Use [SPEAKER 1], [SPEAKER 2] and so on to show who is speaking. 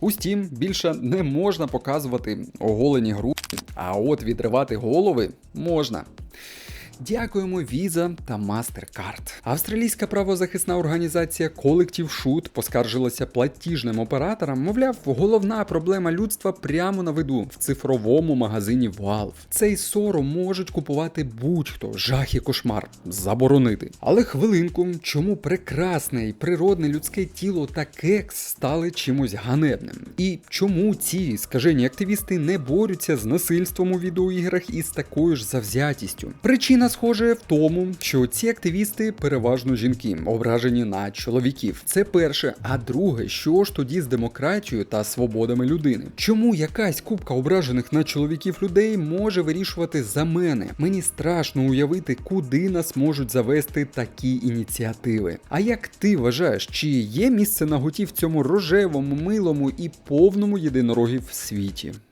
[SPEAKER 1] У Steam більше не можна показувати оголені груди, а от відривати голови можна. Дякуємо Visa та MasterCard. Австралійська правозахисна організація Collective Shoot поскаржилася платіжним операторам. Мовляв, головна проблема людства прямо на виду в цифровому магазині Valve. Цей сором можуть купувати будь-хто, жах і кошмар, заборонити. Але хвилинку, чому прекрасне і природне людське тіло та кекс стали чимось ганебним? І чому ці скажені активісти не борються з насильством у відеоіграх із такою ж завзятістю? Причина схоже в тому, що ці активісти переважно жінки, ображені на чоловіків. Це перше. А друге, що ж тоді з демократією та свободами людини? Чому якась купка ображених на чоловіків людей може вирішувати за мене? Мені страшно уявити, куди нас можуть завести такі ініціативи. А як ти вважаєш, чи є місце наготі в цьому рожевому, милому і повному єдинорогів світі?